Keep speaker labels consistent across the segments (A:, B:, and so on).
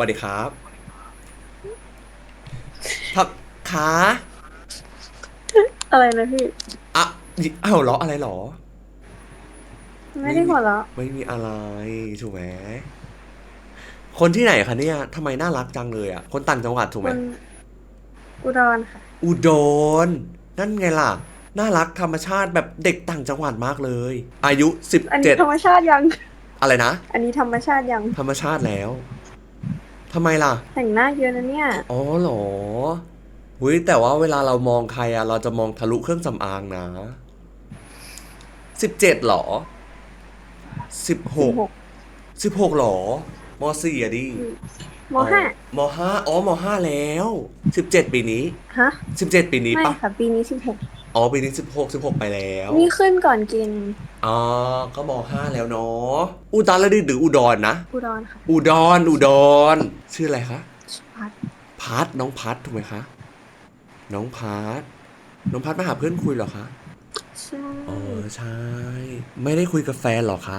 A: วัสดีครับทับขา
B: อะไรนะพี่
A: อะอ้าวเหรออะไรเหรอ
B: ไม่ได้หัวเราะ
A: ไม่มีอะไรถูกไหมคนที่ไหนคะเนี่ยทำไมน่ารักจังเลยอะ คนต่างจังหวัดถูกไห
B: ค
A: ม
B: นอุดรค่ะ
A: อุดร นั่นไงล่ะ น่ารักธรรมชาติแบบเด็กต่างจังหวัดมากเลย อายุสิบ
B: อันนี้
A: เจ็ด
B: ธรรมชาติยัง
A: อะไรนะ
B: อันนี้ธรรมชาติยัง
A: ธรรมชาติแล้ว ทำไมล่ะ
B: แต่งหน้าเยอะนะเนี่ย
A: อ๋อเหรอหุยแต่ว่าเวลาเรามองใครอะเราจะมองทะลุเครื่องสำอางนะสิบเจ็ดหรอสิบหก
B: 16
A: สิบหกหรอมสี่อะดิ
B: มห้า
A: อ๋อมห้าอ๋อมห้าแล้วสิบเจ็ดปีนี้
B: ฮะ
A: สิบเจ็ดปีนี้
B: ไม่
A: ปะ
B: ค่ะปีนี้สิบหก
A: อ๋อปีนี้สิบหกสิบหกไปแล้ว
B: นี่ขึ้นก่อนเกณฑ์
A: อ๋อ ก็มห้าแล้วเนาะอุตรดิตถ์หรืออุดรนะ
B: อุดรค่ะ
A: อุดร อุดร ชื่ออะไรคะ
B: พัด
A: พัดน้องพัดถูกไหมคะ น้องพัดน้องพัดมาหาเพื่อนคุยเหรอคะ
B: ใช่
A: อ๋อ ใช่ ไม่ได้คุยกับแฟนเหรอคะ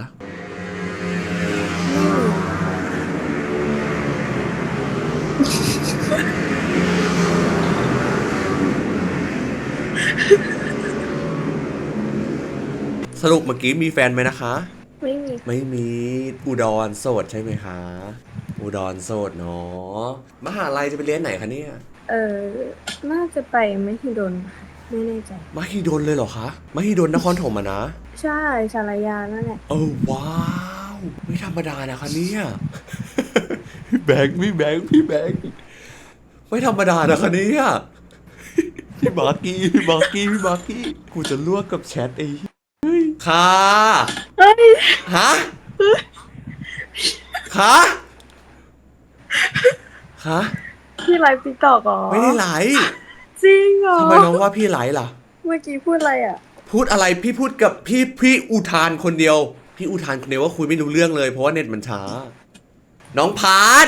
A: สรุปเมื่อกี้มีแฟนไหมนะคะ
B: ไม่มี
A: ไม่มีอุดรโสดใช่ไหมคะ อุดรโสดเนาะมหาลัยจะไปเรียนไหนคะเนี่ย
B: เออน่าจะไปไม่ฮิดนค่ะไม่แน่ใจ
A: มหิดลเลยเหรอคะมหิดลนครถมอะนะ
B: ใช่สารยานั่นแหละ
A: เออว้าว ไม่ธรรมดานะคะเนี่ยพี่แบงค์พี่แบงค์พี่แบงค์ไม่ธรรมดานะคะเนี่ยพี่มาร์กี้พี่มาร์กี้พี่มาร์กี้กูจะลวกกับแชทไอ้ เฮ้ยค่ะ
B: เฮ้ย
A: ฮะค่ะค่ะ
B: พี่ไลฟ์ติ๊กตอกอ๋อ
A: ไม่ได้ไหล
B: จริงเหรอ
A: ทำไมน้องว่าพี่ไหลล่ะ
B: เมื่อกี้พูดอะไรอะ
A: พูดอะไรพี่พูดกับพี่พี่อุทานคนเดียว พี่อุทานคนเดียวว่าคุยไม่รู้เรื่องเลยเพราะว่าเน็ตมันช้า น้องพาร์ท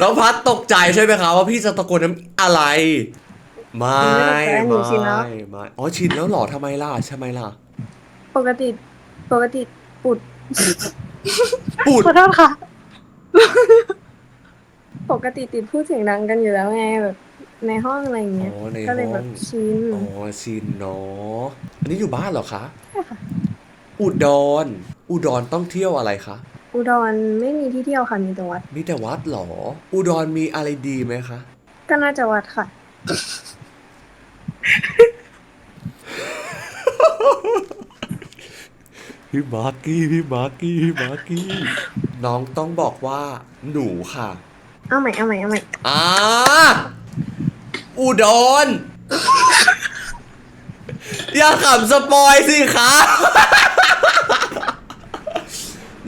A: น้องพัดตกใจใช่ไหมคะว่าพี่จะตะโกนน้ำอะไร ไม่
B: ไม่
A: ไม่
B: ได้หนูชินแล้ว
A: ไม่อ๋อชินแล้วเหรอทำไมล่ะทำไมล่ะ
B: ปกติปกติปุด
A: ปูด
B: ขอโทษค่ะ ปกติติดพูดเสียงดังกันอยู่แล้วไงแบบในห้องอะไรอย่างเงี้ย
A: อ๋อใน
B: ก็เลย
A: ห้
B: แบ
A: อง
B: บชิน
A: อ๋อชินเนาะอันนี้อยู่บ้านเหรอคะ
B: ใช่ค่ะ
A: อุดร อุดรต้องเที่ยวอะไรคะ
B: อุดรไม่มีที่เที่ยวค่ะมีแต่วัด
A: มีแต่วัดเหรอ อุดรมีอะไรดีไหมคะ
B: ก็น่าจะวัดค่ะ
A: พี่มาร์กี้พี่มาร์กี้พี่มาร์กี้ น้องต้องบอกว่า หนูค่ะ
B: เอาใหม่เอาใหม่เอาใหม่
A: อ่าอุดร อย่าขำสปอยสิคะ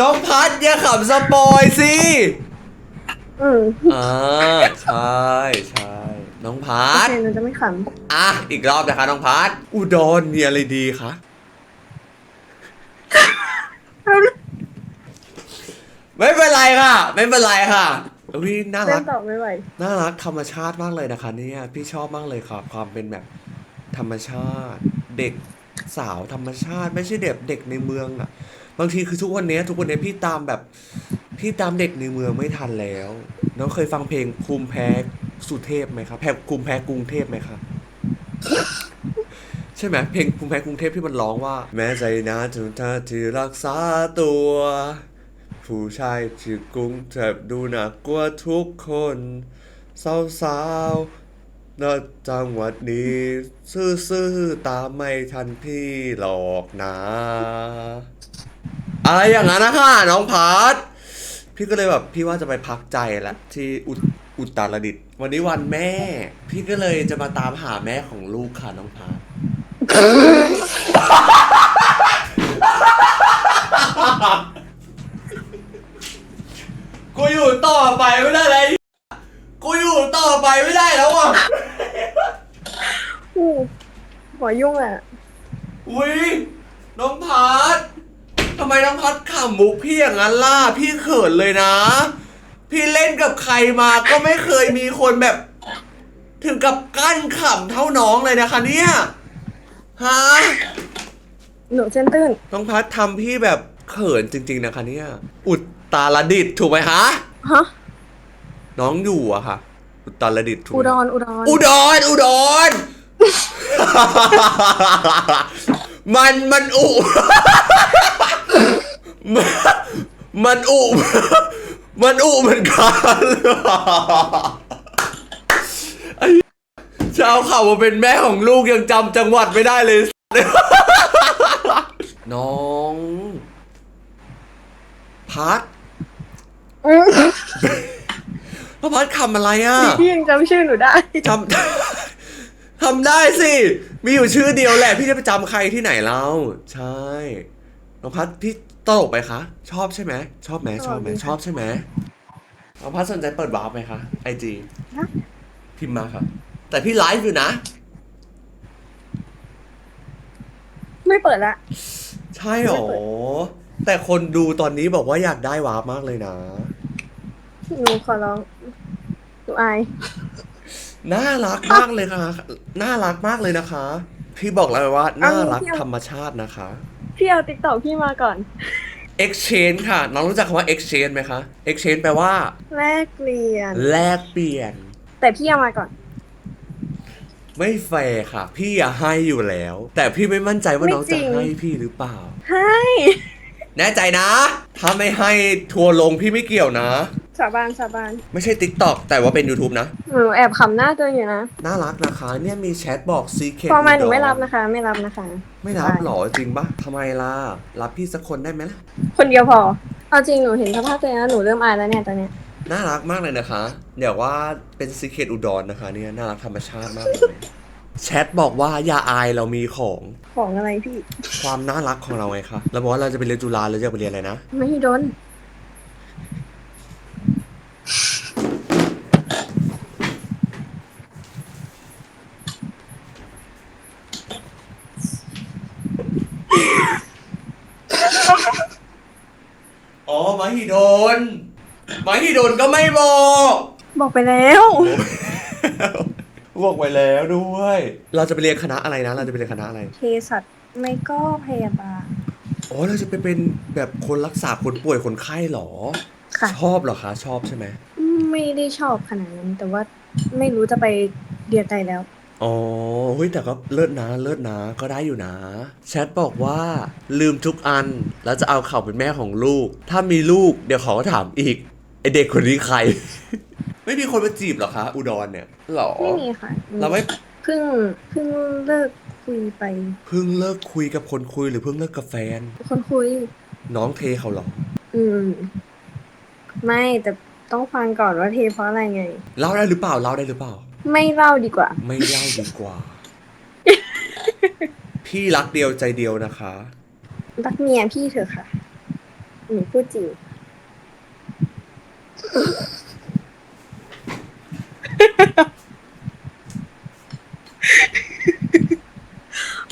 A: น้องพัดอย่าขำสปอยสิ
B: อืม
A: อ่าใช่ใช่น้องพั
B: โอ
A: ด
B: เคหนูจะไม่ข
A: อะอีกรอบนะคะน้องพัดอุดรมีอะไรดีคะำไม่เป็นไรค่ะ ไม่เป็นไรค่ะอุ้ยน่า
B: เล่
A: รั
B: น
A: ก
B: ตอบไม่ไหว
A: น่ารักธรรมชาติมากเลยนะคะเนี่ยพี่ชอบมากเลยค่ะความเป็นแบบธรรมชาติ เด็กสาวธรรมชาติ ไม่ใช่เด็กเด็กในเมืองอะ่ะ บางทีคือทุกวันนี้ทุกวันนี้พี่ตามแบบ พี่ตามเด็กในเมืองไม่ทันแล้วน้องเคยฟังเพลงภูมิแพ้สุเทพไหมครับแพ้ภูมิแพ้กรุงเทพไหมครับใช่ไหมเพลงภูมิแพ้กรุงเทพที่มันร้องว่า แม้ใจนะถึงท่าที่รักษาตัว ผู้ชายที่กรุงเทพดูหน่ากลัวทุกคนสาวสาวๆณจังหวัดนี้ ซื่อๆตามไม่ทันพี่หรอกนะ อะไรอย่างนั้นนะคะน้องพัดพี่ก็เลยแบบพี่ว่าจะไปพักใจละที่อุอุตรดิตถ์วันนี้วันแม่ พี่ก็เลยจะมาตามหาแม่ของลูกค่ะน้องพัดกูอยู่ต่อไปไม่ได้เลยกูอยู่ต่อไปไม่ได้แล้วอะ
B: อู้หัวยุ่งอะ
A: อุ้ยน้องพัดทำไมน้องพัดขำมุกพี่อย่างนั้นล่ะ พี่เขินเลยนะ พี่เล่นกับใครมาก็ไม่เคยมีคนแบบ ถึงกับกั้นขำเท่าน้องเลยนะคะเนี่ยฮะ
B: หนูเส้นตื้น
A: น้องพัดทำพี่แบบเขินจริง ๆ นะคะเนี่ย อุตตรดิตถ์ถูกไหมคะ
B: ฮะ
A: น้องอยู่อะค่ะ อุตรดิตถ์ถูกไห
B: อุ
A: ม
B: ดรอุดร
A: อุดรอุดร มันมันอุ มันมันอุมันอุเหมือนกันไอ้เช้าข่าวว่าเป็นแม่ของลูกยังจำจังหวัดไม่ได้เลย น้องพัด
B: อืม
A: พ่อพัดคำอะไรอะ
B: พี่ยังจำชื่อหนูได้
A: จำทำได้สิ มีอยู่ชื่อเดียวแหละ พี่จะไปจำใครที่ไหนเล่าใช่น้องพัดพี่ ตลกไหมคะ ชอบใช่ไหมชอบไหมชอบไหม
B: ชอบดีค่ะ
A: ชอบใช่ไหมน้องพัดสนใจเปิดวาร์ปไหมคะไอจี
B: นะ
A: พิมพ์มาค่ะ แต่พี่ไลฟ์อยู่นะ
B: ไม่เปิดละ
A: ใช่หรอ แต่คนดูตอนนี้บอกว่าอยากได้วาร์ปมากเลยนะ
B: หนูขอร้องหนูอาย
A: น่ารักมากเลยค่ะ น่ารักมากเลยนะคะ พี่บอกแล้วว่า น่ารัก
B: เอา
A: ธรรมชาตินะคะ
B: พี่เอาติ๊กต็อกพี่มาก่อน
A: exchange ค่ะ น้องรู้จักคำว่า exchange ไหมคะ exchange แปลว่า
B: แลกเปลี่ยน
A: แลกเปลี่ยน
B: แต่พี่เอามาก่อน
A: ไม่แฟร์ค่ะ พี่อะให้อยู่แล้ว แต่พี่ไม่มั่นใจว่า
B: ไม่
A: น้อง
B: จริ
A: จะ
B: ง
A: ให้พี่หรือเปล่า
B: ให้
A: แน่ใจนะ ถ้าไม่ให้ทัวร์ลงพี่ไม่เกี่ยวนะ
B: สาบานสาบาน
A: ไม่ใช่ TikTok แต่ว่าเป็น YouTube นะ
B: หนูแอบขำหน้าตัวเองอยู่นะ
A: น่ารักนะคะเนี่ยมีแชทบอก secret
B: พอมาหนู
A: Udon
B: ไม่รับนะคะ ไม่รับนะคะ
A: ไม่รับหรอจริงปะทำไมล่ะ รับพี่สักคนได้ไหมล่ะ
B: คนเดียวพอ เอาจริงหนูเห็นสภาพตัวเองแล้วหนูเริ่มอายแล้วเนี่ยตอนเนี้ย
A: น่ารักมากเลยนะคะ เดี๋ยวว่าเป็น secret อุดรนะคะเนี่ยน่ารักธรรมชาติมากเลยแชทบอกว่าอย่าอายเรามีของ
B: ของอะไรพี่
A: ความน่ารักของเราไงคะเราบอกว่าเราจะไปเรียนจุฬาเราจะไปเรียนอะไรนะ
B: ไม่โดน
A: อ๋ อมหิดลมหิดลก็ไม่บอก
B: บอกไปแล้ว
A: บอกไว้แล้วด้วย เราจะไปเรียนคณะอะไรนะ เราจะไปเรียนคณะอะไร
B: เภสัชไม่ก็พยาบาล
A: อ๋อเราจะไปเป็นแบบคนรักษาคนป่วยคนไข้เหรอ
B: ค่ะ
A: ชอบเหรอคะ ชอบใช่ไหม
B: ไม่ได้ชอบขนาดนั้น แต่ว่าไม่รู้จะไปเรียนใดแล้ว
A: อ๋อเฮ้ยแต่ก็เลิศนะ เลิศนะ ก็ได้อยู่นะ แชทบอกว่าลืมทุกอัน แล้วจะเอาเขาเป็นแม่ของลูก ถ้ามีลูกเดี๋ยวเขาก็ถามอีก ไอเด็กคนนี้ใคร ไม่มีคนมาจีบเหรอคะ อุดรเนี่ยหรอ
B: ไม่มีค่ะ
A: เราไม่
B: เพิ่งเพิ่งเลิกคุยไป
A: เพิ่งเลิกคุยกับคนคุยหรือเพิ่งเลิกกับแฟน
B: คนคุย
A: น้องเทเขาเหรอ
B: อืม ไม่แต่ต้องฟังก่อนว่าเทเพราะอะไรไง
A: เล่าได้หรือเปล่าเล่าได้หรือเปล่า
B: ไม่เล่าดีกว่า
A: ไม่เล่าดีกว่า พี่รักเดียวใจเดียวนะคะ
B: รักเมียพี่เถอะค่ะหนูพูดจริง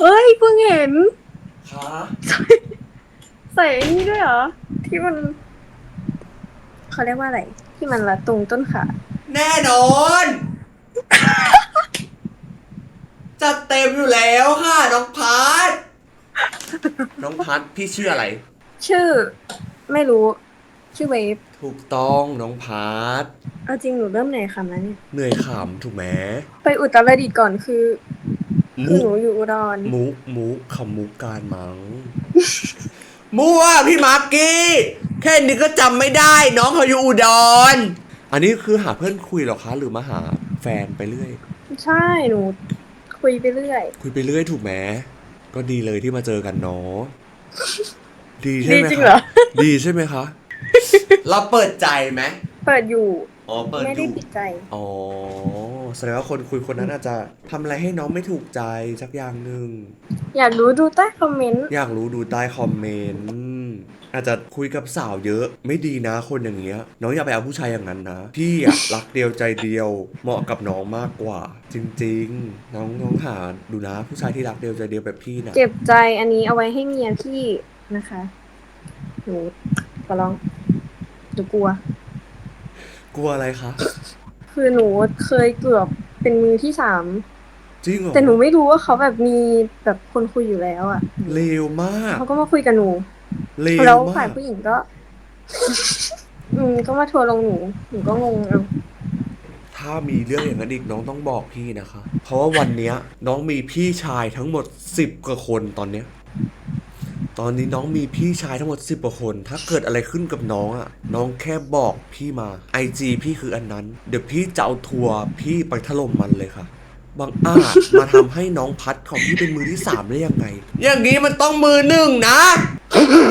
B: เฮ้ยเพิ่งเห็น
A: คะ
B: ใส่ไอ้นี่ด้วยเหรอ ที่มันเขาเรียกว่าอะไร ที่มันละตรงต้นขา
A: แน่นอน จัดเต็มอยู่แล้วค่ะน้องพัดน้องพัดพี่ชื่ออะไร
B: ชื่อ ไม่รู้ ชื่อเวฟ
A: ถูกต้องน้องพัด
B: เอาจริงหนูเริ่มเหนื่อยคำแล้วเนี่ย
A: เหนื่อยขำถูกไหม
B: ไปอุตรดิตถ์ก่อนคือคือ
A: มุ
B: หนูอยู่อุดร
A: มุมุขำมุกการมัง มั่วพี่มาร์กกี้ แค่นี้ก็จำไม่ได้ น้องเขาอยู่อุดร อันนี้คือหาเพื่อนคุยเหรอคะ หรือมาหาแฟนไปเรื่อย
B: ใช่หนู คุยไปเรื่อย
A: คุยไปเรื่อยถูกไหมก็ดีเลยที่มาเจอกันเนาะดีใช่ไหม
B: ดีจริง
A: คะ
B: เหรอ
A: ดีใช่ไหมคะเราเปิดใจไหม
B: เปิดอยู่
A: อ๋อเปิด
B: ไม่
A: อ
B: ได้
A: ยู่
B: ปิดใจ
A: อ๋อแสดงว่าคนคุยคนนั้นอาจจะทำอะไรให้น้องไม่ถูกใจสักอย่างหนึ่ง
B: อยากรู้ดูใต้คอมเมนต์
A: อยากรู้ดูใต้คอมเมนต์ อาจจะคุยกับสาวเยอะไม่ดีนะคนอย่างเงี้ยน้องอย่าไปเอาผู้ชายอย่างนั้นนะพี่อะรักเดียวใจเดียวเหมาะกับน้องมากกว่า จริง ๆ น้องน้องหาดูนะผู้ชายที่รักเดียวใจเดียวแบบพี่นะ
B: เจ็บใจอันนี้เอาไว้ให้เมียพี่นะคะหนูขอร้องหนูกลัว
A: กลัวอะไรคะ
B: คือหนูเคยเกือบเป็นมือที่สาม
A: จริงเหรอ
B: แต่หนูไม่รู้ว่าเขาแบบมีแบบคนคุยอยู่แล้วอะ
A: เลวมาก
B: เขาก็มาคุยกับหนู
A: เลว
B: แล้ว
A: มา
B: ฝ่าย
A: ก
B: ผู้หญิงก็ อืมก็มาทัวร์ลงหนูหนูก็งงเอา
A: ถ้ามีเรื่องอย่างนั้นอีกน้องต้องบอกพี่นะคะ เพราะว่าวันเนี้ย น้องมีพี่ชายทั้งหมดสิบกว่าคนตอนเนี้ย ตอนนี้น้องมีพี่ชายทั้งหมดสิบกว่าคน ถ้าเกิดอะไรขึ้นกับน้องอะ่ะ น้องแค่บอกพี่มาไอจีพี่คืออันนั้น เดี๋ยวพี่จะเอาทัวร์พี่ไปถล่มมันเลยค่ะ บางอาจ มาทำให้น้องพัดของพี่เป็นมือที่สามได้ยังไง อย่างนี้มันต้องมือหนึ่งนะ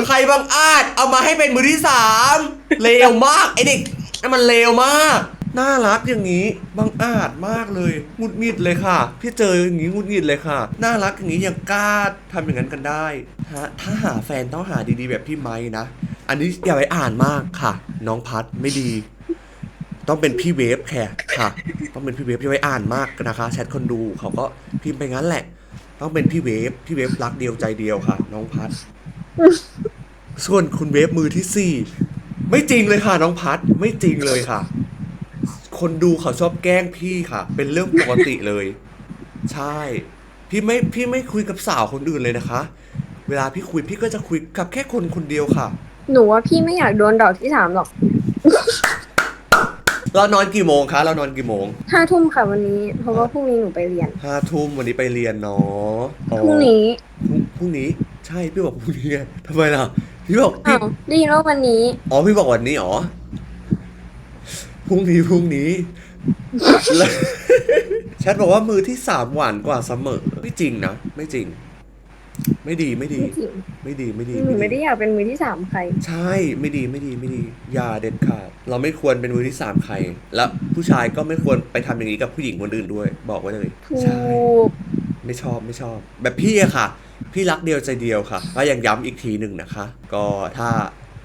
A: ใครบางอาจเอามาให้เป็นมือที่สามเลวมากไอเด็กนั่นมันเลวมาก น่ารักอย่างนี้บางอาจมากเลยหงุดหงิดเลยค่ะ พี่เจออย่างนี้หงุดหงิดเลยค่ะ น่ารักอย่างนี้ยังกล้าทำอย่างนั้นกันได้ฮะถ้าหาแฟนต้องหาดีๆแบบพี่ไม้นะ อันนี้อย่าไปอ่านมากค่ะ น้องพัดไม่ดี ต้องเป็นพี่เวฟแค่ค่ะ ต้องเป็นพี่เวฟอย่าไปอ่านมากนะคะแชทคนดูเขาก็พิมพ์ไปงั้นแหละ ต้องเป็นพี่เวฟพี่เวฟรักเดียวใจเดียวค่ะ น้องพัด ส่วนคุณเวฟมือที่สี่ไม่จริงเลยค่ะ น้องพัดไม่จริงเลยค่ะ คนดูเขาชอบแกล้งพี่ค่ะ เป็นเรื่องปกติเลย ใช่ พี่ไม่พี่ไม่คุยกับสาวคนอื่นเลยนะคะ เวลาพี่คุยพี่ก็จะคุยกับแค่คนคนเดียวค่ะ
B: หนูว่าพี่ไม่อยากโดนดอกที่สามหรอก
A: เรานอนกี่โมงคะเรานอนกี่โมง
B: ห้าทุ่มค่ะวันนี้ เพราะว่าพรุ่งนี้หนูไปเรียน
A: ห้าทุ่มวันนี้ไปเรียนเนาะอ๋อ
B: พรุ่งนี้
A: พรุ่งพรุ่งนี้ ใช่พี่บอกพรุ่งนี้ไงทำไมล่ะพี่บอกพี่
B: อ้าวได้ยินว่าวันนี้
A: อ๋อพี่บอกวันนี้อ๋อพรุ่งนี้พรุ่งนี้แล้วแชทบอกว่ามือที่สามหวานกว่าเสมอไม่จริงนะไม่จริง ไม่ดีไม่ดี
B: ไม่จริง
A: ไม่ดีไม่ดี
B: หนูไม่ได้อยากเป็นมือที่สามใคร
A: ใช่ไม่ดีไม่ดีไม่ดีอย่าเด็ดขาดเราไม่ควรเป็นมือที่สามใคร แล้วผู้ชายก็ไม่ควรไปทำอย่างนี้กับผู้หญิงคนอื่นด้วย บอกไว้เลย
B: ถู
A: ใช่
B: ก
A: ไม่ชอบไม่ชอบ แบบพี่อะค่ะ พี่รักเดียวใจเดียวค่ะ ก็ยังย้ำอีกทีหนึ่งนะคะ ก็ถ้า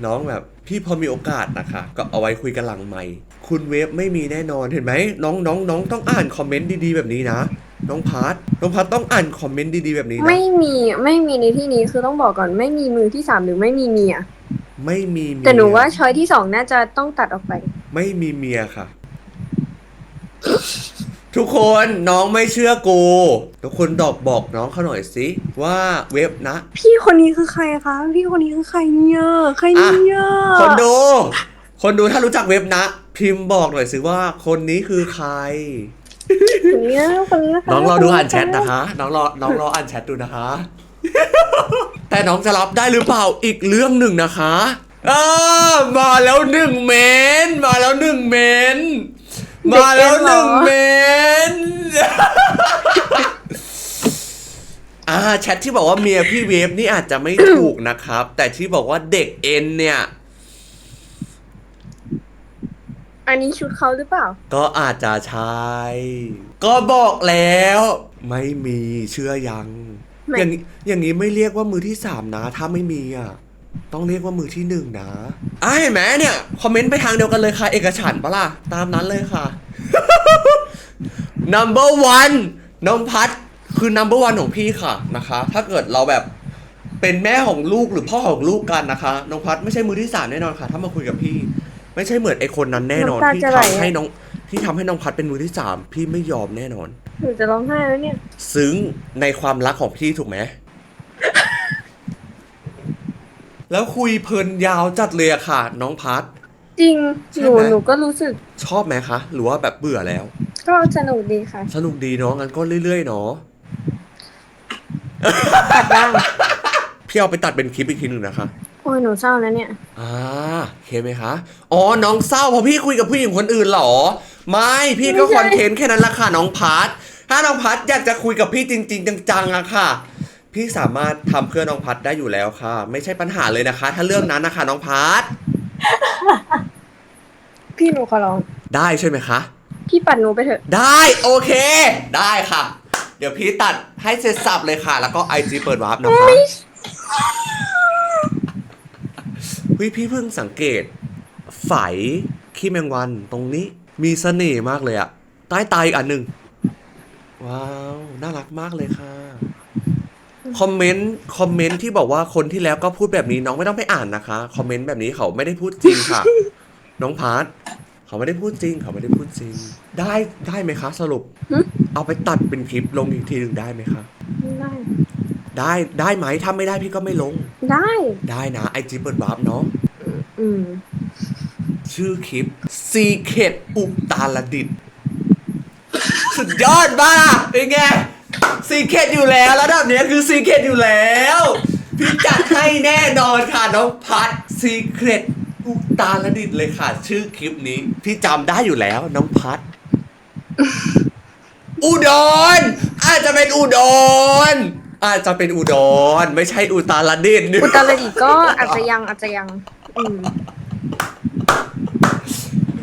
A: น้องแบบพี่พอมีโอกาสนะคะ ก็เอาไว้คุยกันหลังใหม่ คุณเวฟไม่มีแน่นอนเห็นไหมน้องน้องน้องต้องอ่านคอมเมนต์ดีๆแบบนี้นะ น้องพัทน้องพัทต้องอ่านคอมเมนต์ดีๆแบบนี้นะ
B: ไม่มีไม่มีในที่นี้คือต้องบอกก่อนไม่มีมือที่สามหรือไม่มีเมีย
A: ไม่มีเมีย
B: แต่หนูว่าช้อยที่สองน่าจะต้องตัดออกไป
A: ไม่มีเมียค่ะ ทุกคนน้องไม่เชื่อกูทุกคนดอกบอกน้องเขาหน่อยสิว่าเว็บนะ
B: พี่คนนี้คือใครคะ พี่คนนี้คือใครเนี่ยใครเนี่ย
A: คนดู คนดูถ้ารู้จักเว็บนะ พิมพ์บอกหน่อยสิว่าคนนี้คือใคร
B: คนนี้คนนี้ะคะ
A: น้องรอดูอ่านแชทนะคะ น้องรอน้องรออ่านแชทดูนะคะ แต่น้องจะรับได้หรือเปล่าอีกเรื่องหนึ่งนะคะอ่ามาแล้วหนึ่งเมนต์มาแล้วหนึ่งเมนต์ มาแล้วหนึ่งเมนต์อ่าแชทที่บอกว่าเมียพี่เวฟนี่อาจจะไม่ถูกนะครับ แต่ที่บอกว่าเด็กเอ็นเนี่ย
B: อันนี้ชุดเขาหรือเปล่า
A: ก็อาจจะใช่ก็บอกแล้ว ไม่มีเชื่อยัง
B: ไม่
A: อย่างนี้อย่างนี้ไม่เรียกว่ามือที่สามนะ ถ้าไม่มีอะ ต้องเรียกว่ามือที่หนึ่งนะอะเห็นไหมเนี่ย คอมเมนต์ไปทางเดียวกันเลยค่ะ เอกฉันท์ปะล่ะ ตามนั้นเลยค่ะ number one น้องพัดคือ number one ของพี่ค่ะนะคะ ถ้าเกิดเราแบบเป็นแม่ของลูกหรือพ่อของลูกกันนะคะ น้องพัดไม่ใช่มือที่สามแน่นอนค่ะ ถ้ามาคุยกับพี่ ไม่ใช่เหมือนไอคนนั้นแน่นอน
B: น้ำตา
A: ที่
B: จะไหล
A: ทำ
B: อะ
A: ให้น้องที่ทำให้น้องพัดเป็นมือที่สามพี่ไม่ยอมแน่นอน
B: หนูจะร้องไห้แล้วเนี่ย
A: ซึ้งในความรักของพี่ถูกไหม แล้วคุยเพลินยาวจัดเลยอะค่ะ น้องพัด
B: จริง
A: ใช่
B: หนู
A: ไหม
B: หนูก็รู้สึก
A: ชอบไหมคะ หรือว่าแบบเบื่อแล้ว
B: ก็สนุกดีค่ะ
A: สนุกดีเนาะงั้นก็เรื่อยๆเนาะ
B: ตัดบ้าง
A: พี่เอาไปตัดเป็นคลิปอีกทีหนึ่งนะคะ
B: โอ้ยหนูเศร้าแล้วเนี่ย
A: อ่าโอเคไหมคะ อ๋อ น้องเศร้าเพราะพี่คุยกับผู้หญิงคนอื่นเหรอ ไม่ พี่ก็
B: ไม่
A: ค
B: ใช่
A: อนเทนต์แค่นั้นละค่ะน้องพัดถ้าน้องพัดอยากจะคุยกับพี่จริง ๆ จังๆอะค่ะ พี่สามารถทำเพื่อน้องพัดได้อยู่แล้วค่ะ ไม่ใช่ปัญหาเลยนะคะ ถ้าเรื่องนั้นนะคะน้องพัด
B: พี่หนูขอร้อง
A: ได้ใช่ไหมคะ
B: พี่ปัดหนูไปเถอะ
A: ได้โอเค ได้ค่ะ เดี๋ยวพี่ตัดให้เสร็จสับเลยค่ะ แล้วก็ไอจีเปิดวาร์ปนะคะเฮ้ยพี่เพิ่งสังเกต ไฝขี้แมงวันตรงนี้มีเสน่ห์มากเลยอะใต้ตาอีกอันหนึ่งว้าว น่ารักมากเลยค่ะ คอมเมนต์คอมเมนต์ที่บอกว่าคนที่แล้วก็พูดแบบนี้น้องไม่ต้องไปอ่านนะคะคอมเมนต์แบบนี้เขาไม่ได้พูดจริงค่ะ น้องพาร์ทเขาไม่ได้พูดจริง เขาไม่ได้พูดจริง ได้ได้ไหมคะ สรุป
B: หึ
A: เอาไปตัดเป็นคลิปลงอีกทีหนึ่งได้ไหมคะ
B: ไม่ได้
A: ได้ได้ไหมถ้าไม่ได้พี่ก็ไม่ลง
B: ได้
A: ได้นะไอจีเปิดวาร์ปเนาะ
B: อืม
A: ชื่อคลิป Secret อุตาลดิตสุดยอดมากเป็นไง Secret อยู่แล้วแล้วแบบเนี้ยคือ Secret อยู่แล้ว พี่จัดให้แน่นอนค่ะน้องพัด Secret อุตาลดิตเลยค่ะ ชื่อคลิปนี้ พี่จำได้อยู่แล้วน้องพัด อุดรอาจจะเป็นอุดรอาจจะเป็นอุดรไม่ใช่อุตาลดิต
B: อุตรดิตถ์ก็อาจจะยังอาจจะยัง อืม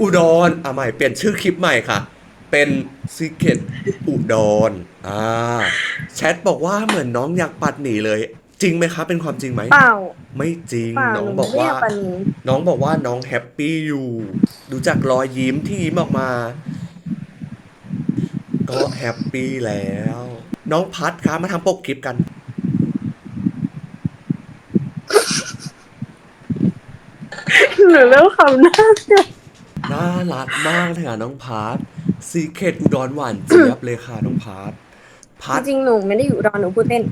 A: อุดรอะใหม่เปลี่ยนชื่อคลิปใหม่ค่ะ เป็น Secret อุดร อ่าแชทบอกว่าเหมือนน้องอยากปัดหนีเลย จริงไหมคะเป็นความจริงไหม
B: เปล่า
A: ไม่จริง
B: เปล่า
A: น้อง
B: หนู
A: บอก
B: ไม่
A: ว่า
B: อยากปันนี้
A: น้องบอกว่าน้องแฮปปี้อยู่ ดูจากรอยยิ้มที่ยิ้มออกมา ก็แฮปปี้แล้ว น้องพัดคะมาทำปกคลิปกัน
B: หนูเริ่มคำหน้าเสีย
A: น่ารักมากเลยค่ะน้องพัดซีเคตอุดรหวานเจี๊ยบเลยค่ะน้องพัด พัด
B: จริงๆหนูไม่ได้อยู่อุดอนหนูพูดเล่น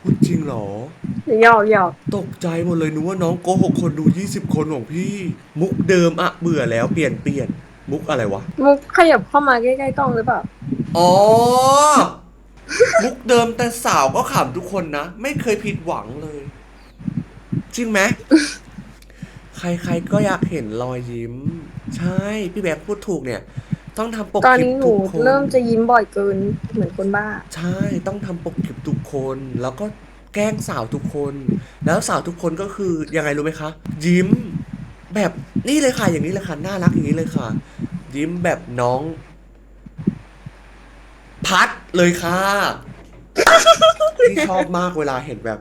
A: พูดจริงเหรอ
B: หนูหยอกหยอก
A: ตกใจหมดเลยนึกว่าน้องโกหกคนดู 20 คนของพี่ มุกเดิมอะเบื่อแล้วเปลี่ยนเปลี่ยน มุกอะไรวะ
B: มุกขยับเข้ามาใกล้ๆกล้องหรือเปล่า
A: อ๋อ มุกเดิมแต่สาวก็ขำทุกคนนะ ไม่เคยผิดหวังเลย จริงไหม ใครๆก็อยากเห็นรอยยิ้ม ใช่ พี่แบ๊กพูดถูกเนี่ย ต้องทำปก
B: ตอน
A: คลิป
B: นี้หนู
A: ทุกคน
B: เริ่มจะยิ้มบ่อยเกินเหมือนคนบ้า
A: ใช่ต้องทำปกคลิปทุกคน แล้วก็แกล้งสาวทุกคน แล้วสาวทุกคนก็คือยังไงรู้ไหมคะ ยิ้มแบบนี่เลยค่ะอย่างนี้เลยค่ะน่ารักอย่างนี้เลยค่ะ ยิ้มแบบน้อง พัดเลยค่ะที่ชอบมากเวลาเห็นแบบ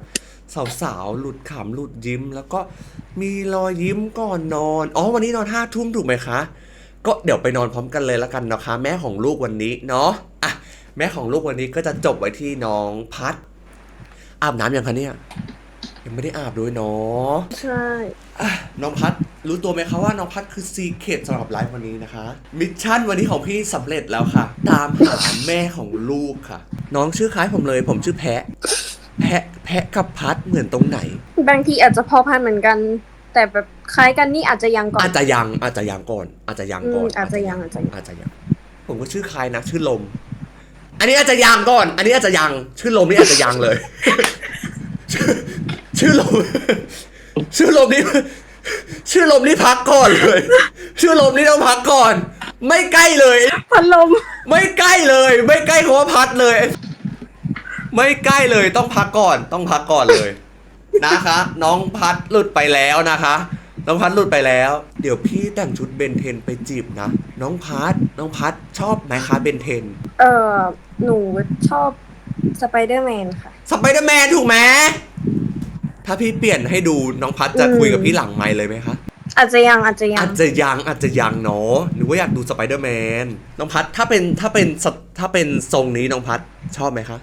A: สาวๆ หลุดขำหลุดยิ้ม แล้วก็มีรอยยิ้มก่อนนอน อ๋อ วันนี้นอนห้าทุ่มถูกไหมคะ ก็เดี๋ยวไปนอนพร้อมกันเลยแล้วกันนะคะ แม่ของลูกวันนี้เนาะอะแม่ของลูกวันนี้ก็จะจบไว้ที่น้องพัด อาบน้ำยังคะเนี่ยยังไม่ได้อาบด้วยเนาะ
B: ใช่
A: อะน้องพัดรู้ตัวไหมคะว่าน้องพัดคือซีเคดสำหรับไลฟ์วันนี้นะคะ มิชชั่นวันนี้ของพี่สำเร็จแล้วค่ะ ตามหาแม่ของลูกค่ะ น้องชื่อคล้ายผมเลย ผมชื่อแพะ แพะแพะกับพัดเหมือนตรงไหน
B: บางทีอาจจะพอพันเหมือนกัน แต่แบบ คล้ายกันนี่อาจจะยังก่อน
A: อาจจะยังอาจจะยังก่อน อาจจะยัง
B: อื
A: ก่อ
B: ม
A: น
B: อาจจะยังอาจจะยัง
A: อาจจะยังผมก็ชื่อคล้ายนะ ชื่อลม อันนี้อาจจะยังก่อน อันนี้อาจจะยัง ชื่อลมนี่อาจจะยังเลยชื่อชื่อลม ชื่อลมนี่ชื่อลมนี่พักก่อนเลย ชื่อลมนี่ต้องพักก่อน ไม่ใกล้เลย
B: พัดลม
A: ไม่ใกล้เลย ไม่ใกล้คำว่าพัดเลย ไม่ใกล้เลยต้องพักก่อน ต้องพักก่อนเลย นะคะ น้องพัดหลุดไปแล้วนะคะ น้องพัดหลุดไปแล้ว เดี๋ยวพี่แต่งชุดเบนเทนไปจีบนะ น้องพัดน้องพัดชอบไหมคะเบนเทน
B: เออหนูชอบสไปเดอร์แมนค่ะ
A: สไปเดอร์แมนถูกไหมถ้าพี่เปลี่ยนให้ดูน้องพัดจะ
B: อืม
A: คุยกับพี่หลังไมค์เลยไหมคะ
B: อาจจะยังอาจจะยั
A: อางจจะยังอาจจะยังเนาะหรือว่าอยากดูสไปเดอร์แมนน้องพัดถ้าเป็นถ้าเป็นสถ้าเป็นทรงนี้น้องพัดชอบไหมคะ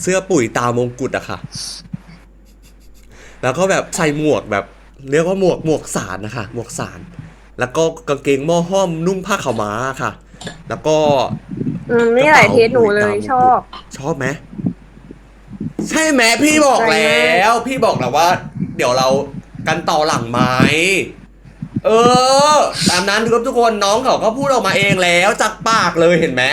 A: เสื้อปุ๋ยตามงกุฎอะค่ะ แล้วก็แบบใส่หมวกแบบเรียกว่าหมวกหมวกสารนะคะหมวกสารแล้วก็กางเกงหม้อห้อมนุ่มผ้าขาวม้าค่ะ แล้วก็
B: อืมนี่หลายเทสหนูเลยชอบ
A: ชอบไหมใช่ไหมพี่บอกแล้ว พี่บอกแล้วว่า เดี๋ยวเรากันต่อหลังไม้เออ ตามนั้นครับทุกคนน้องเขาก็พูดออกมาเองแล้วจากปากเลยเห็นไหม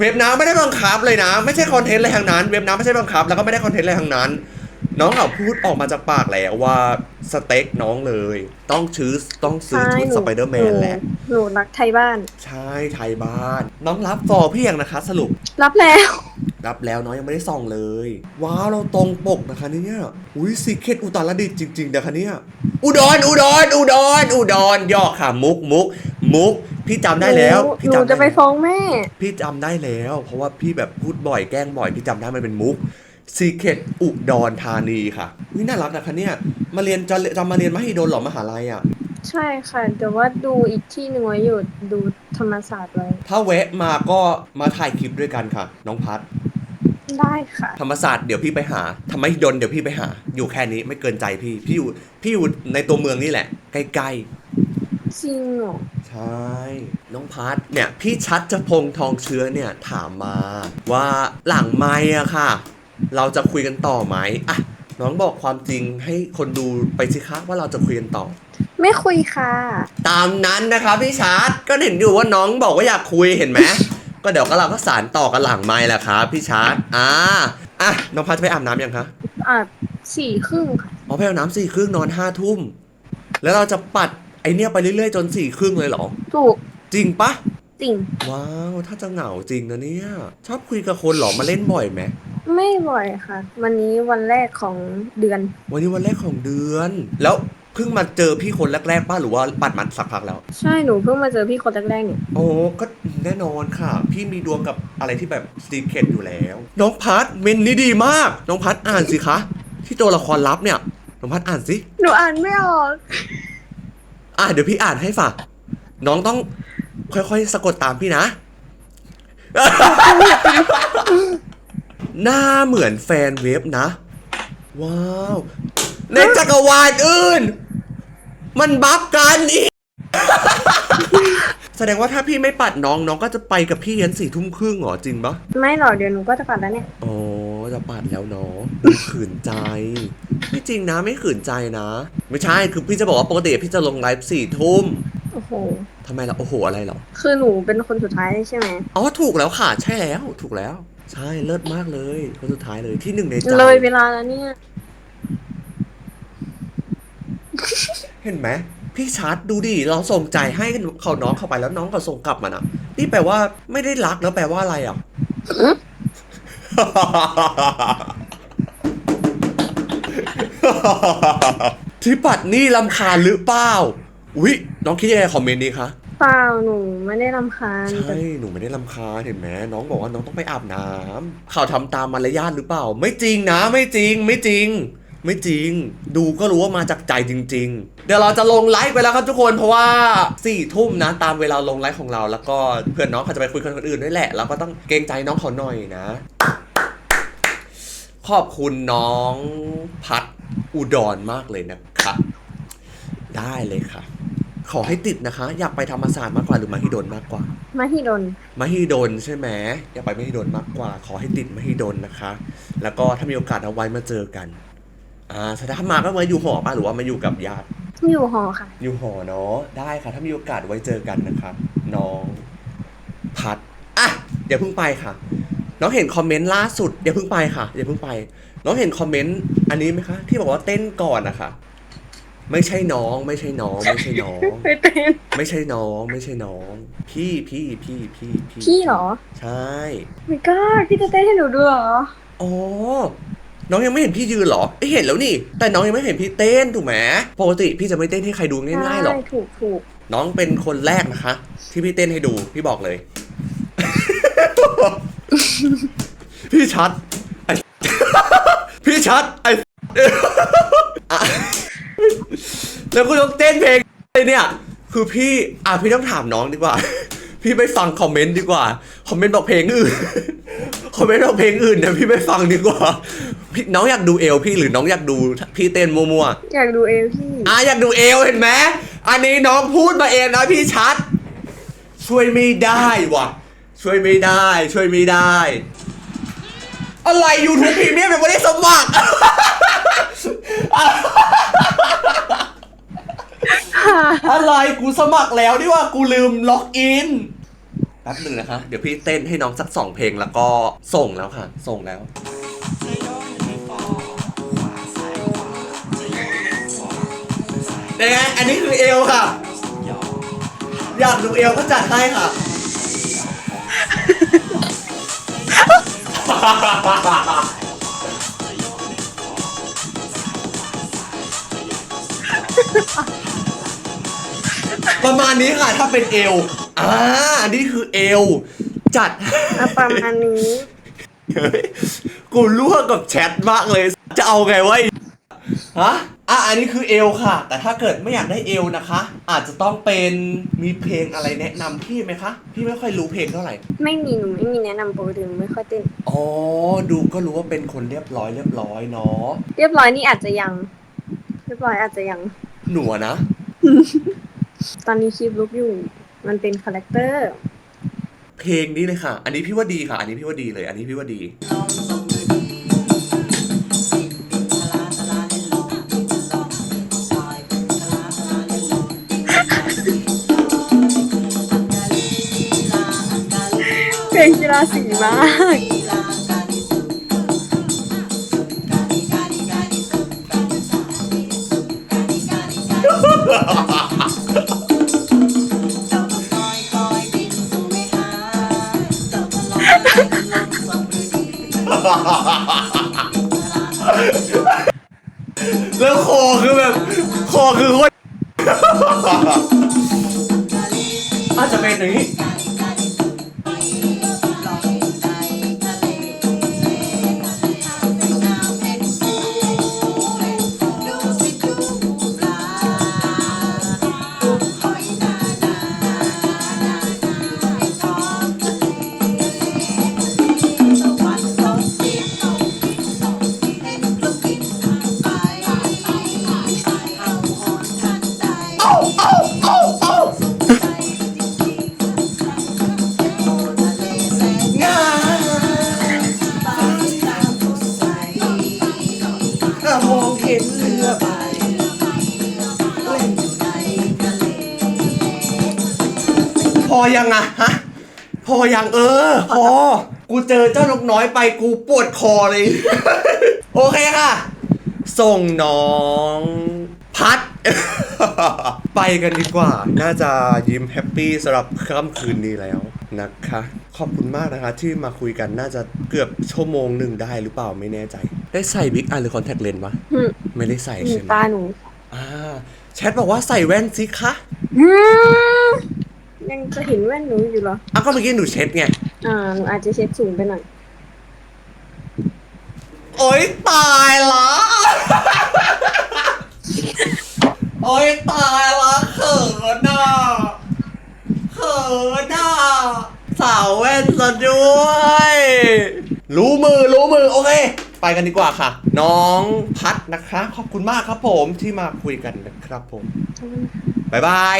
A: เว็บน้ำไม่ได้บังคับเลยนะ ไม่ใช่คอนเทนต์อะไรทางนั้น เว็บน้ำไม่ใช่บังคับ แล้วก็ไม่ได้คอนเทนต์อะไรทางนั้น น้องเขาพูดออกมาจากปากแล้วว่าสเต็กน้องเลย ต้องซื้อต้องซื้อชุด
B: ใช่หนู
A: สไปเดอร์แมนแหละ
B: หนูรักไทยบ้าน
A: ใช่ไทยบ้าน น้องรับฟอร์พี่ยังนะคะ สรุป
B: รับแล้ว
A: รับแล้วน้องยังไม่ได้ส่องเลย ว้าวเราตรงปกนะคะเนี่ยอุ้ยสีเคตอุตรดิตถ์จริงๆนะคะเนี่ยอุดรอุดรอุดรอุดรยอกค่ะมุกมุกมุกพี่จำได้แล้ว
B: หนู
A: พี่
B: หนู
A: จำ
B: จะ
A: ได้
B: ไป
A: แล้ว
B: ฟ้องแม่
A: พี่จำได้แล้ว เพราะว่าพี่แบบพูดบ่อยแกล้งบ่อย พี่จำได้มันเป็นมุก ซีเคตอุดรธานีค่ะวิน่ารักนะคะเนี่ย มาเรียนจะจะมาเรียนมหิดลเหรอมหาลัยอะ
B: ใช่ค่ะ แต่ว่าดูอีกที่หนึ่งไว้อยู่ดูธรรมศาสตร์ไว้
A: ถ้าแวะมาก็มาถ่ายคลิปด้วยกันค่ะ น้องพัด
B: ได้ค่ะ
A: ธรรมศาสตร์เดี๋ยวพี่ไปหาธรรมหิดลเดี๋ยวพี่ไปหา อยู่แค่นี้ไม่เกินใจพี่ พี่อยู่พี่อยู่ในตัวเมืองนี่แหละ ใกล้
B: จริงเหรอ
A: ๆ ใช่ น้องพัทเนี่ย พี่ชัดจะพงษ์ทองเชื้อเนี่ยถามมาว่าหลังไม้อะค่ะ เราจะคุยกันต่อไหมอะน้องบอกความจริงให้คนดูไปสิคะว่าเราจะคุยกันต่อ
B: ไม่คุยค่ะ
A: ตามนั้นนะครับพี่ชาร์ตก็เห็นอยู่ว่าน้องบอกว่าอยากคุยเห็นไหมก็เดี๋ยวก็เราก็สารต่อกันหลังไม้แหละครับพี่ชาร์ตอ่าอะน้องพัดจะไปอาบน้ำยังคะ
B: อะสี่ครึ่งค่ะ
A: อ๋อไปอาบน้ำสี่ครึ่งนอนห้าทุ่มแล้วเราจะปัดไอเนี้ยไปเรื่อยๆจนสี่ครึ่งเลยเหรอ
B: ถูก
A: จริงปะ
B: จริง
A: ว้าว ถ้าจะเหงาจริงนะเนี่ย ชอบคุยกับคนเหรอมาเล่นบ่อยไหม
B: ไม่บ่อยค่ะ วันนี้วันแรกของเดือน
A: วันนี้วันแรกของเดือน แล้วเพิ่งมาเจอพี่คนแรกๆป้าหรือว่าปัดมันสักพักแล้ว
B: ใช่หนูเพิ่งมาเจอพี่คนแรกๆเนี่ย
A: โอ้ก็แน่นอนค่ะ พี่มีดวงกับอะไรที่แบบซีเคตอยู่แล้ว น้องพัดเมนนี้ดีมาก น้องพัดอ่านสิคะ ที่ตัวละครลับเนี่ย น้องพัดอ่านสิ
B: หนูอ่านไม่ออก
A: อะเดี๋ยวพี่อ่านให้ฝากน้องต้องค่อยๆสะกดตามพี่นะ หน้าเหมือนแฟนเว็บนะ ว้าว ในจักรวาลอื่น มันบัฟกันอีก แสดงว่าถ้าพี่ไม่ปัดน้องน้องก็จะไปกับพี่ยันสี่ทุ่มครึ่งเหรอจริงปะ
B: ไม่หรอกเดี๋ยวหนูก็จะปัดแล้วเนี่ย
A: อ๋อ จะปัดแล้วเนาะไม่ขืนใจ ไม่จริงนะไม่ขืนใจนะ ไม่ใช่คือพี่จะบอกว่าปกติพี่จะลงไลฟ์สี่ทุ่ม
B: โอ้โห
A: ทำไมล่ะโอ้โหอะไรเหรอ
B: คือหนูเป็นคนสุดท้ายใช่ไหม
A: อ๋อถูกแล้วค่ะ ใช่แล้วถูกแล้ว ใช่เลิศมากเลย คนสุดท้ายเลยที่หนึ่งในใจ
B: เลยเวลาแล้วเนี่ย
A: เห็นไหมพี่ชาร์ตดูดิเราส่งใจให้เขาน้องเข้าไปแล้วน้องก็ส่งกลับมานะนี่แปลว่าไม่ได้รักแล้วแปลว่าอะไรอะ ที่ปัดนี่ลำคาญหรือเปล่าอุ๊ยน้องคิดยังไงคอมเมนต์นี้คะ
B: เปล่าหนูไม่ได้รำคาญ
A: ใช่หนูไม่ได้ลำคาญเห็นไหมน้องบอกว่าน้องต้องไปอาบน้ำเขาทำตามมารยาทหรือเปล่า ไม่จริงนะ ไม่จริง ไม่จริง ไม่จริง ดูก็รู้ว่ามาจากใจจริง ๆ เดี๋ยวเราจะลงไลฟ์ไปแล้วครับทุกคนเพราะว่าสี่ทุ่มนะ ตามเวลาลงไลฟ์ของเรา แล้วก็เพื่อนน้องเขาจะไปคุยกับคนอื่นด้วยแหละเราก็ต้องเกรงใจน้องเขาหน่อยนะ ขอบคุณน้องพัดอุดรมากเลยนะครับ ได้เลยค่ะ ขอให้ติดนะคะ อยากไปธรรมศาสตร์มากกว่าหรือมหิดลมากกว่า
B: มหิดล
A: มหิดลใช่ไหมอยากไปมหิดลมากกว่า ขอให้ติดมหิดลนะคะ แล้วก็ถ้ามีโอกาสเอาไว้มาเจอกัน อ่าถ้ามาก็มาอยู่หอป่ะหรือว่ามาอยู่กับญาติ
B: อยู่หอค่ะ
A: อยู่หอเนาะได้ค่ะ ถ้ามีโอกาสไว้เจอกันนะคะน้อง พัดอะเดี๋ยวเพิ่งไปค่ะ น้องเห็นคอมเมนต์ล่าสุดเดี๋ยวเพิ่งไปค่ะเดี๋ยวเพิ่งไป น้องเห็นคอมเมนต์อันนี้ไหมคะ ที่บอกว่าเต้นก่อนนะคะไม่ใช่น้องไม่ใช่น้อง ไม่ใช่น้อง
B: ไปเต้น
A: ไม่ใช่น้อง ไม่ใช่น้อง พี่พี่พี่พี่พี่
B: พี่เหรอ
A: ใช่
B: ไม่กล้าพี่จะเต้นให้หนูดูเหรอ
A: อ๋อน้องยังไม่เห็นพี่ยืนเหรอเอ้ยเห็นแล้วนี่ แต่น้องยังไม่เห็นพี่เต้นถูกไหมปกติพี่จะไม่เต้นให้ใครดูง่ายๆหรอก
B: ใช่ถูกถูก
A: น้องเป็นคนแรกนะคะ ที่พี่เต้นให้ดูพี่บอกเลย พี่ชัดไอพี่ชัดไออะแล้วกูต้องเต้นเพลงอะไรเนี่ย คือพี่อะพี่ต้องถามน้องดีกว่า พี่ไปฟังคอมเมนต์ดีกว่า คอมเมนต์บอกเพลงอื่น คอมเมนต์บอกเพลงอื่นเดี๋ยวพี่ไปฟังดีกว่าพี่น้องอยากดูเอลพี่หรือน้องอยากดูพี่เต้นมั่วๆ
B: อยากดูเอลพี่
A: อะอยากดูเอวเห็นไหมอันนี้น้องพูดมาเองนะพี่ชัด ช่วยไม่ได้ว่ะ ช่วยไม่ได้ ช่วยไม่ได้ อะไร YouTube พรีเมียมยังไม่ได้สมัคร อะไรกูสมัครแล้วนี่ว่ากูลืมล็อกอินแป๊บหนึ่งนะคะ เดี๋ยวพี่เต้นให้น้องสักสองเพลงแล้วก็ส่งแล้วค่ะ ส่งแล้วยังไงอันนี้คือเอวค่ะ อยากดูเอวก็จัดให้ค่ะ ประมาณนี้ค่ะ ถ้าเป็นเอว อ่า อันนี้คือเอว จัด
B: อะประมาณนี้
A: เฮ้ยกูรั่วกับแชทมากเลย จะเอาไงวะไอ้ ฮะ อะ อันนี้คือเอลค่ะ แต่ถ้าเกิดไม่อยากได้เอลนะคะ อาจจะต้องเป็นมีเพลงอะไรแนะนำพี่ไหมคะ พี่ไม่ค่อยรู้เพลงเท่าไหร่
C: ไม่มีหนูไม่มีแนะนำปกติหนูไม่ค่อยเต้น
A: อ๋อ ดูก็รู้ว่าเป็นคนเรียบร้อยเรียบร้อยเนาะ
C: เรียบร้อยนี่อาจจะยัง เรียบร้อยอาจจะยัง
A: หนูอะนะ
C: ตอนนี้คลิปลุกอยู่ มันเป็นคาแรคเตอร์
A: เพลงนี้เลยค่ะ อันนี้พี่ว่าดีค่ะ อันนี้พี่ว่าดีเลย อันนี้พี่ว่าดี
C: เพลง กีฬาสีมาก
A: แล้วคอคือแบบคอคือโคตร ยังเออพอกูเจอเจ้านกน้อยไปกูปวดคอเลย โอเคค่ะ ส่งน้อง พัด ไปกันดีกว่า น่าจะยิ้มแฮปปี้สำหรับค่ำคืนนี้แล้วนะคะ ขอบคุณมากนะคะ ที่มาคุยกันน่าจะเกือบชั่วโมงหนึ่งได้หรือเปล่าไม่แน่ใจ ได้ใส่บิ๊กอันหรือคอนแทคเลนส์วะ
C: อืม
A: ไม่ได้ใส่
C: หนู
A: ใช่ไหม
C: ตาหนู
A: อ่าแชทบอกว่าใส่แว่นสิคะ
C: อืม ยังจะเห็นแว่นหนูอยู่เหรอ
A: อ้าวก็เมื่อกี้หนูเช็ดไง
C: อ่าหนูอาจจะเช็ดสูงไปหน่อย
A: โอ๊ยตายละโอ๊ยตายละเขินอะเขินอะสาวแว่นซะด้วย รู้มือรู้มือ โอเค ไปกันดีกว่าค่ะ น้องพัดนะคะ ขอบคุณมากครับผมที่มาคุยกันนะครับผม บ๊ายบาย